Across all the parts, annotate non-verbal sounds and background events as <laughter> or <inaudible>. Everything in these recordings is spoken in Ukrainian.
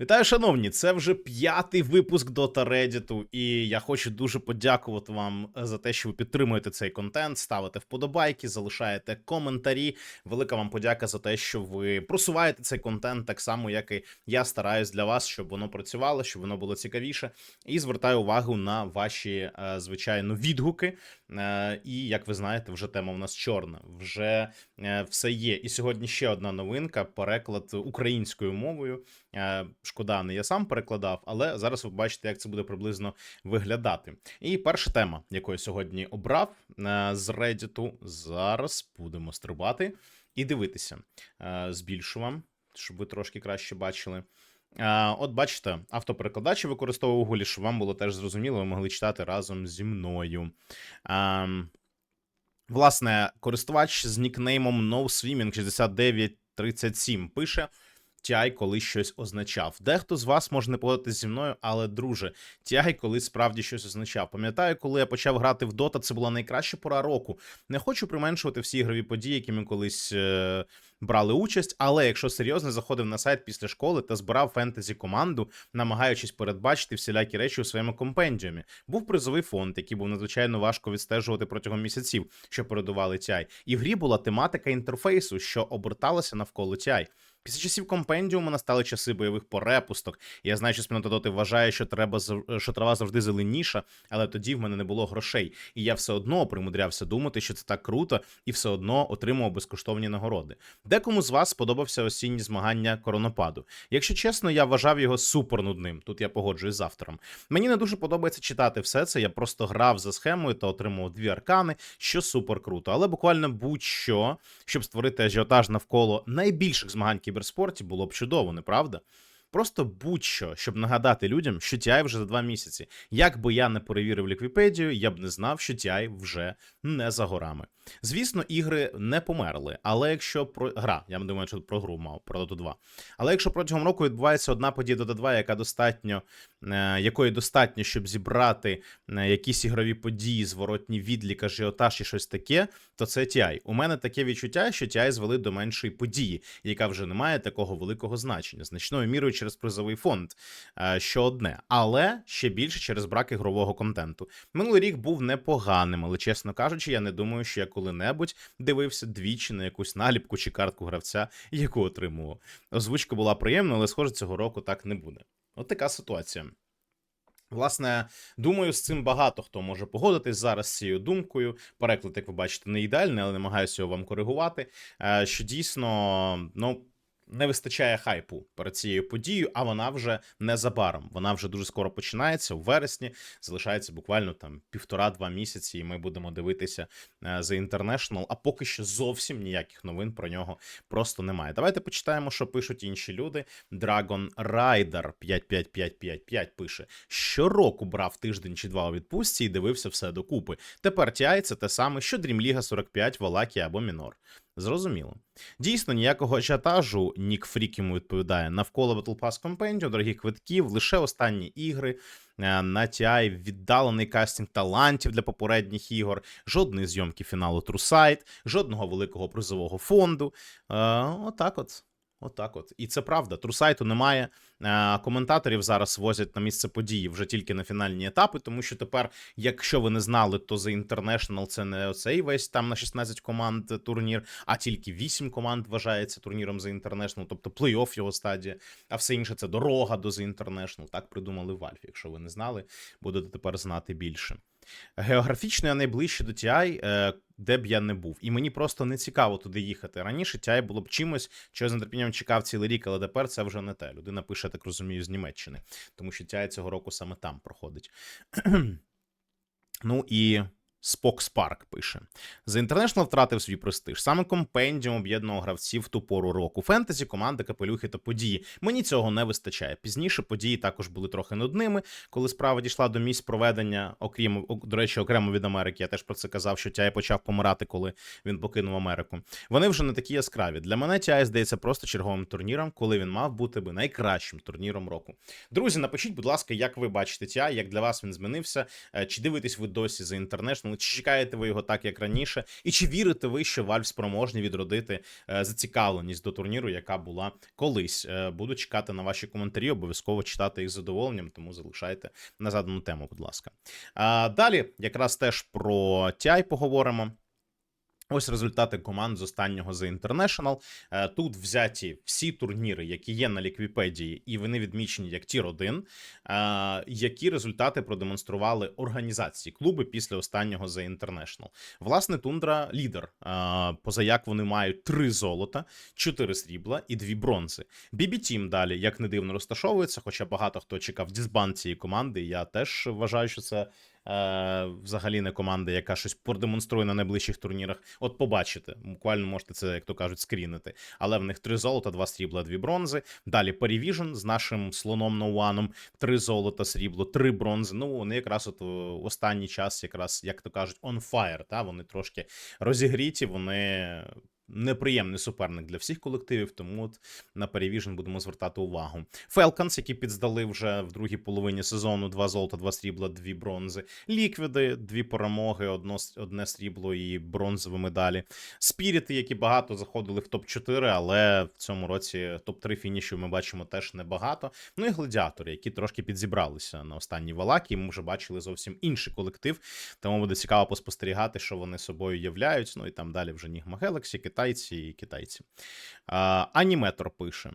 Вітаю, шановні! Це вже п'ятий випуск Dota Reddit, і я хочу дуже подякувати вам за те, що ви підтримуєте цей контент, ставите вподобайки, залишаєте коментарі. Велика вам подяка за те, що ви просуваєте цей контент так само, як і я стараюсь для вас, щоб воно працювало, щоб воно було цікавіше. І звертаю увагу на ваші, е, звичайно, відгуки. Е, І як ви знаєте, вже тема в нас чорна. Вже е, все є. І сьогодні ще одна новинка: переклад українською мовою. Е, Шкода, не я сам перекладав, але зараз ви бачите, як це буде приблизно виглядати. І перша тема, яку я сьогодні обрав з Reddit, зараз будемо стрибати і дивитися. Збільшу вам, щоб ви трошки краще бачили. От бачите, автоперекладачі використовував Google, щоб вам було теж зрозуміло, ви могли читати разом зі мною. Власне, користувач з нікнеймом NoSwimming6937 пише. TI колись щось означав. Дехто з вас може не погодитися зі мною, але друже, TI колись справді щось означав. Пам'ятаю, коли я почав грати в Dota, це була найкраща пора року. Не хочу применшувати всі ігрові події, які ми колись е- брали участь, але якщо серйозно заходив на сайт після школи та збирав фентезі команду, намагаючись передбачити всілякі речі у своєму компендіумі, був призовий фонд, який був надзвичайно важко відстежувати протягом місяців, що передували TI. І в грі була тематика інтерфейсу, що оберталася навколо TI. Після часів компендіуму настали часи бойових порепусток. Я знаю, що спільнота вважає, що треба що трава завжди зеленіша, але тоді в мене не було грошей. І я все одно примудрявся думати, що це так круто, і все одно отримував безкоштовні нагороди. Декому з вас сподобався осінні змагання коронопаду. Якщо чесно, я вважав його супер нудним. Тут я погоджуюсь з автором. Мені не дуже подобається читати все це. Я просто грав за схемою та отримував дві аркани, що супер круто. Але буквально будь-що, щоб створити ажіотаж навколо найбільших змагань кіберспорті, було б чудово, не правда? Просто будь-що, щоб нагадати людям, що TI вже за два місяці. Як би я не перевірив ліквіпедію, я б не знав, що TI вже не за горами. Звісно, ігри не померли, але якщо про гра, я думаю, що про гру мав про Dota 2. Але якщо протягом року відбувається одна подія Dota 2, яка достатньо, е, якої достатньо, щоб зібрати е, якісь ігрові події, зворотні відлік, ажіотаж і щось таке, то це TI. У мене таке відчуття, що TI звели до меншої події, яка вже не має такого великого значення, значною мірою через призовий фонд, е, що одне, але ще більше через брак ігрового контенту. Минулий рік був непоганим, але чесно кажучи, я не думаю, що я коли-небудь дивився двічі на якусь наліпку чи картку гравця, яку отримував. Озвучка була приємна, але схоже, цього року так не буде. От така ситуація. Власне, думаю, з цим багато хто може погодитись зараз з цією думкою. Переклад, як ви бачите, не ідеальний, але намагаюся його вам коригувати. Е, Що дійсно, ну. Не вистачає хайпу перед цією подією, а вона вже незабаром. Вона вже дуже скоро починається у вересні. Залишається буквально там півтора-два місяці, і ми будемо дивитися е, The International, А поки що зовсім ніяких новин про нього просто немає. Давайте почитаємо, що пишуть інші люди. Dragon Rider 55555 пише: щороку брав тиждень чи два у відпустці і дивився все докупи. Тепер TI це те саме, що League 45, Валакія або Мінор. Зрозуміло. Дійсно, ніякого ажіотажу Нік Фрік йому відповідає навколо Battle Pass Compendium, дорогих квитків, лише останні ігри. е, На TI віддалений кастинг талантів для попередніх ігор, жодної зйомки фіналу True жодного великого призового фонду. Е, Отак от. Отак от. І це правда. Трусайту немає. Е, Коментаторів зараз возять на місце події вже тільки на фінальні етапи, тому що тепер, якщо ви не знали, то The International це не оцей весь там на 16 команд турнір, а тільки 8 команд вважається турніром The International, тобто плей-офф його стадія, а все інше це дорога до The International. Так придумали Valve. Якщо ви не знали, будете тепер знати більше. Географічно я найближче до TI, е, де б я не був. І мені просто не цікаво туди їхати. Раніше TI було б чимось, що я з нетерпінням чекав цілий рік, але тепер це вже не те. Людина пише, так розумію, з Німеччини, тому що TI цього року саме там проходить. <clears throat> ну і. Спок Спарк пише: The International втратив свій престиж. Саме компендіум об'єднував гравців ту пору року. Фентезі, команди, капелюхи та події. Мені цього не вистачає. Пізніше події також були трохи нудними, коли справа дійшла до місць проведення, окрім до речі, окремо від Америки. Я теж про це казав, що Тяй почав помирати, коли він покинув Америку. Вони вже не такі яскраві. Для мене Тяй здається просто черговим турніром, коли він мав бути би найкращим турніром року. Друзі, напишіть, будь ласка, як ви бачите Тяй, як для вас він змінився. Е, Чи дивитесь ви досі за International, чи чекаєте ви його так, як раніше, і чи вірите ви, що Valve спроможні відродити е, зацікавленість до турніру, яка була колись? Е, буду чекати на ваші коментарі, обов'язково читати їх з задоволенням, тому залишайте на задану тему, будь ласка. Далі, якраз теж про TI поговоримо. Ось результати команд з останнього The International. Е, Тут взяті всі турніри, які є на ліквіпедії, і вони відмічені як тір 1 е, які результати продемонстрували організації клуби після останнього The International. Власне, Тундра лідер. Е, Позаяк вони мають три золота, чотири срібла і дві бронзи. BB Team далі, як не дивно, розташовується, хоча багато хто чекав дисбанд цієї команди. Я теж вважаю, що це взагалі не команда, яка щось продемонструє на найближчих турнірах. От побачите, буквально можете це, як то кажуть, скрінити. Але в них три золота, два срібла, дві бронзи. Далі Perivision з нашим слоном Ноуаном, три золота, срібло, три бронзи. Ну вони якраз от в останній час, якраз як то кажуть, on fire, Та вони трошки розігріті, вони. Неприємний суперник для всіх колективів, тому от на Perivision будемо звертати увагу. Falcons, які підздали вже в другій половині сезону два золота, два срібла, дві бронзи. Ліквіди, дві перемоги, одно, одне срібло і бронзові медалі. Спіріти, які багато заходили в топ-4, але в цьому році топ-3 фінішів ми бачимо теж небагато. Ну і гладіатори, які трошки підзібралися на останній валакі. Ми вже бачили зовсім інший колектив. Тому буде цікаво поспостерігати, що вони собою являють. Ну і там далі вже Нігма Galaxy, китайці і китайці. Аніметр пише.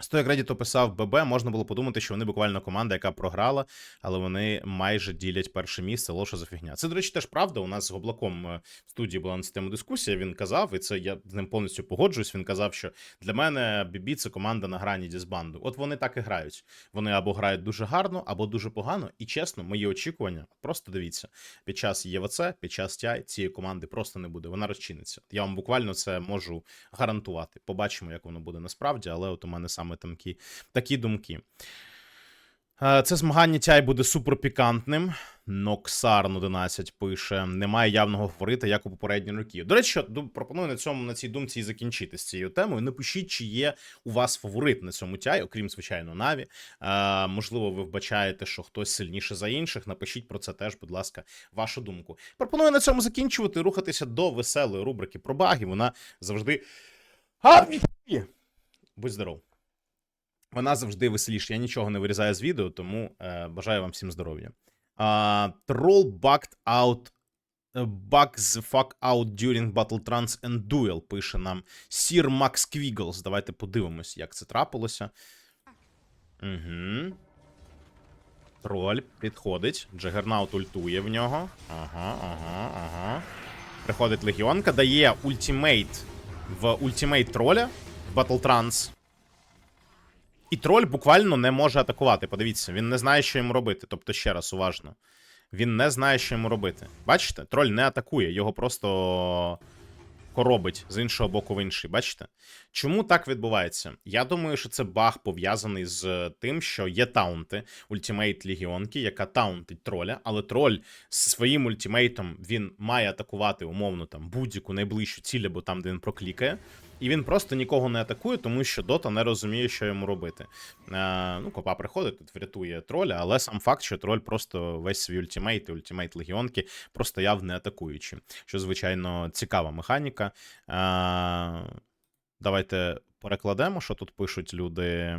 З як Reddit описав ББ, можна було подумати, що вони буквально команда, яка програла, але вони майже ділять перше місце. Лоша за фігня. Це, до речі, теж правда. У нас з Гоблаком е, в студії була на цю тему дискусія. Він казав, і це я з ним повністю погоджуюсь. Він казав, що для мене Бібі це команда на грані дізбанду. От вони так і грають. Вони або грають дуже гарно, або дуже погано. І чесно, мої очікування просто дивіться. Під час ЄВЦ, під час TI цієї команди просто не буде. Вона розчиниться. Я вам буквально це можу гарантувати. Побачимо, як воно буде насправді, але от у мене саме такі, такі думки. Е, Це змагання тяй буде суперпікантним. Ноксарн 11 пише: немає явного фаворита, як у попередні роки. До речі, пропоную на цьому на цій думці і закінчити з цією темою. Напишіть, чи є у вас фаворит на цьому тяй, окрім звичайно, Наві. Е, можливо, ви вбачаєте, що хтось сильніше за інших. Напишіть про це теж, будь ласка, вашу думку. Пропоную на цьому закінчувати, рухатися до веселої рубрики про баги. Вона завжди. Будь здоров. Вона завжди веселіша. Я нічого не вирізаю з відео, тому е, бажаю вам всім здоров'я. Uh, troll bugged out. е, Bug the fuck out during battle trance and duel, пише нам Sir Max Quiggles. Давайте подивимось, як це трапилося. Угу. Троль підходить. Джагернаут ультує в нього. Ага, ага, ага. Приходить легіонка, дає ультимейт в ультимейт троля в Battle Trance. І троль буквально не може атакувати. Подивіться, він не знає, що йому робити. Тобто, ще раз, уважно. Він не знає, що йому робити. Бачите? Троль не атакує, його просто коробить з іншого боку в інший. Бачите? Чому так відбувається? Я думаю, що це баг пов'язаний з тим, що є таунти ультимейт Легіонки, яка таунтить троля, але троль з своїм ультимейтом він має атакувати умовно там будь-яку найближчу ціль або там, де він проклікає. І він просто нікого не атакує, тому що Дота не розуміє, що йому робити. Е, ну, копа приходить, тут врятує троля, але сам факт, що троль просто весь свій ультимейт і ультимейт легіонки простояв не атакуючи. Що, звичайно, цікава механіка. Е, давайте перекладемо, що тут пишуть люди.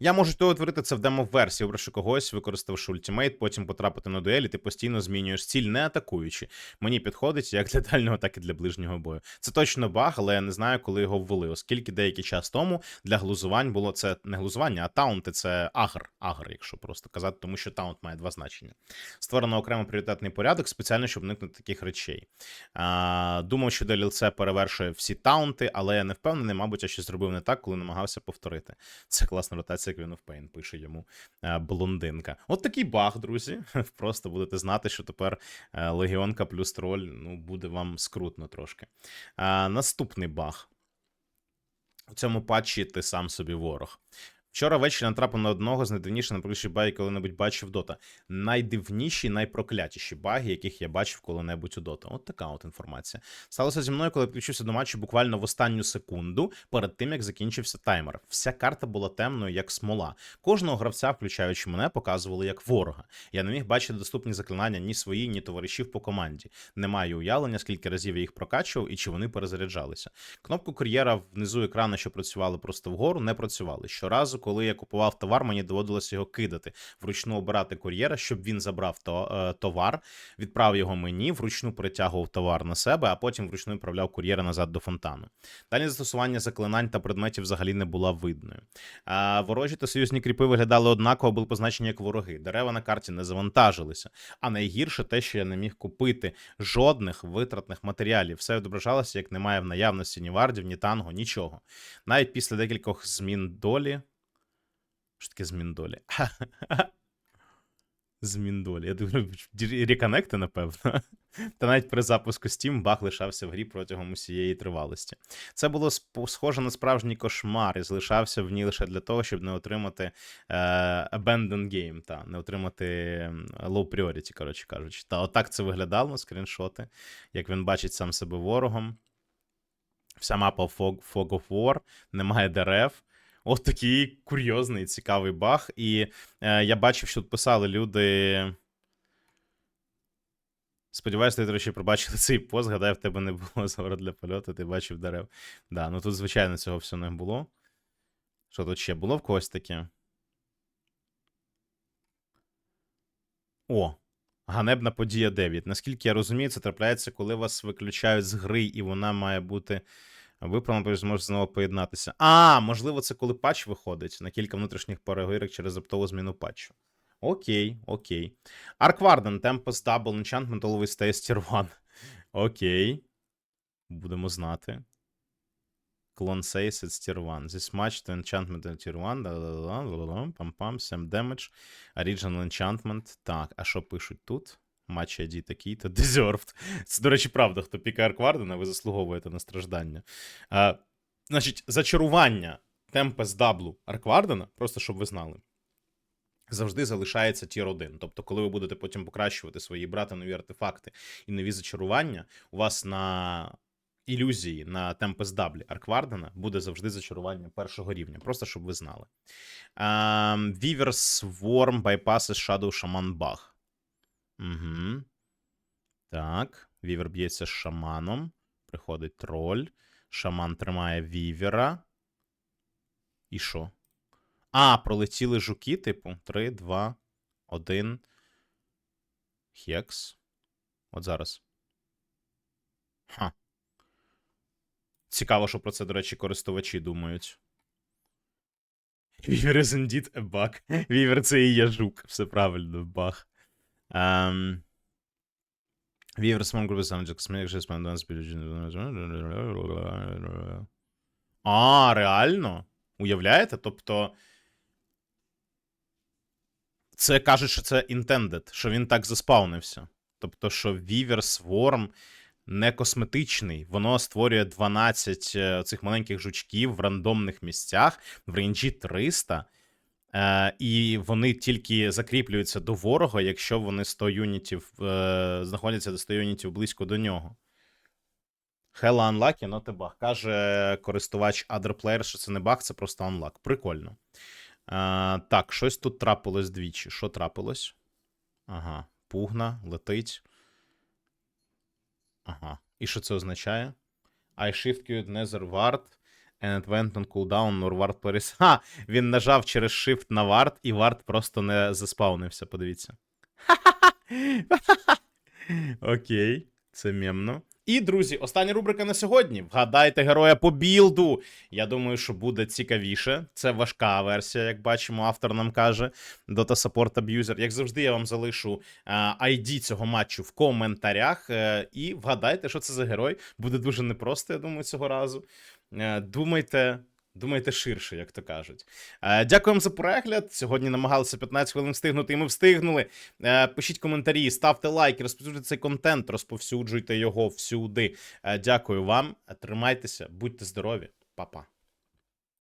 Я можу утворити це в демо-версії, обравши когось, використавши ультимейт, потім потрапити на дуелі, ти постійно змінюєш ціль, не атакуючи. Мені підходить як для дальнього, так і для ближнього бою. Це точно баг, але я не знаю, коли його ввели, оскільки деякий час тому для глузувань було це не глузування, а таунти це агр, агр, якщо просто казати, тому що таунт має два значення. Створено окремо пріоритетний порядок, спеціально, щоб уникнути таких речей. А, думав, що DLC перевершує всі таунти, але я не впевнений, мабуть, я щось зробив не так, коли намагався повторити. Це класна ротація Queen of Pain, пише йому е, блондинка. От такий баг, друзі. <laughs> Просто будете знати, що тепер е, Легіонка плюс троль ну, буде вам скрутно трошки. Наступний баг. У цьому патчі ти сам собі ворог. Вчора ввечері натрапив на одного з найдивніших найпроклятіших багів, коли-небудь бачив Дота. Найдивніші, найпроклятіші баги, яких я бачив коли-небудь у Дота. От така от інформація. Сталося зі мною, коли підключився до матчу буквально в останню секунду перед тим, як закінчився таймер. Вся карта була темною, як смола. Кожного гравця, включаючи мене, показували як ворога. Я не міг бачити доступні заклинання ні свої, ні товаришів по команді. Не маю уявлення, скільки разів я їх прокачував і чи вони перезаряджалися. Кнопку кур'єра внизу екрану, що працювали просто вгору, не працювали. Щоразу, коли я купував товар, мені доводилося його кидати, вручну обирати кур'єра, щоб він забрав е, товар, відправив його мені, вручну перетягував товар на себе, а потім вручну відправляв кур'єра назад до фонтану. Далі застосування заклинань та предметів взагалі не була видною. А ворожі та союзні кріпи виглядали однаково, були позначені як вороги. Дерева на карті не завантажилися. А найгірше те, що я не міг купити жодних витратних матеріалів. Все відображалося, як немає в наявності ні вардів, ні танго, нічого. Навіть після декількох змін долі. Що таке змін долі? <laughs> Змін долі. Я думаю, реконекти, напевно. <laughs> Та навіть при запуску Steam баг лишався в грі протягом усієї тривалості. Це було схоже на справжній кошмар і залишався в ній лише для того, щоб не отримати е, Abandon Game, та не отримати Low Priority, коротше кажучи. Та отак це виглядало, скріншоти, як він бачить сам себе ворогом. Вся мапа Fog, Fog of War, немає дерев. От такий курйозний, цікавий баг. І е, я бачив, що тут писали люди. Сподіваюся, ти, до речі, пробачили цей пост. Гадаю, в тебе не було <laughs> згора для польоту, ти бачив дерев. Да, ну тут, звичайно, цього всього не було. Що тут ще було в когось таке? О, ганебна подія 9. Наскільки я розумію, це трапляється, коли вас виключають з гри, і вона має бути виправлена, зможе знову поєднатися. А, можливо, це коли патч виходить на кілька внутрішніх перевірок через оптову зміну патчу. Окей, окей. Аркварден, Tempest Double Enchantment Stays Tier 1. Окей. Будемо знати. Clone Says it's Tier 1. This match to Enchantment in Tier 1. да-да-да-да, Пам-пам, 7 damage. Original Enchantment. Так, а що пишуть тут? Матч ID такий-то. Deserved. Це, до речі, правда, хто пікає Арквардена, ви заслуговуєте на страждання. А, значить, зачарування Tempest Double Арквардена, просто щоб ви знали, завжди залишається тір 1. Тобто, коли ви будете потім покращувати свої брати нові артефакти і нові зачарування, у вас на ілюзії на Tempest Double Арквардена буде завжди зачарування першого рівня. Просто щоб ви знали. Weaver's Worm bypasses Shadow Shaman Bug. Угу. Так. Вівер б'ється з шаманом. Приходить троль. Шаман тримає вівера. І що? А, пролетіли жуки, типу. 3, 2, 1. Хекс. От зараз. Ха. Цікаво, що про це, до речі, користувачі думають. Вівер is indeed a bug. Вівер це і є жук. Все правильно, баг. Um, Weaver Small Group Subjects Make Just А, реально? Уявляєте? Тобто. Це кажуть, що це intended, що він так заспаунився. Тобто, що Weaver Swarm не косметичний, воно створює 12 е, цих маленьких жучків в рандомних місцях в рейнджі 300. Е, і вони тільки закріплюються до ворога, якщо вони 100 юнітів е, знаходяться до 100 юнітів близько до нього. Hella unlucky, not a bug. Каже користувач Other Player, що це не баг, це просто unlock. Прикольно. Е, так, щось тут трапилось двічі. Що трапилось? Ага, пугна, летить. Ага. І що це означає? I shift queued nether ward and went on cooldown or ward Paris. Ха! Він нажав через shift на вард, і вард просто не заспаунився, подивіться. <laughs> Окей, це мемно. І, друзі, остання рубрика на сьогодні. Вгадайте героя по білду. Я думаю, що буде цікавіше. Це важка версія, як бачимо, автор нам каже. Dota Support Abuser. Як завжди, я вам залишу ID цього матчу в коментарях. е, І вгадайте, що це за герой. Буде дуже непросто, я думаю, цього разу. Е, Думайте. Думайте ширше, як то кажуть. Е, Дякуємо за перегляд. Сьогодні намагалися 15 хвилин встигнути, і ми встигнули. Е, Пишіть коментарі, ставте лайки, розповсюджуйте цей контент, розповсюджуйте його всюди. Дякую вам. Тримайтеся, будьте здорові, Па-па.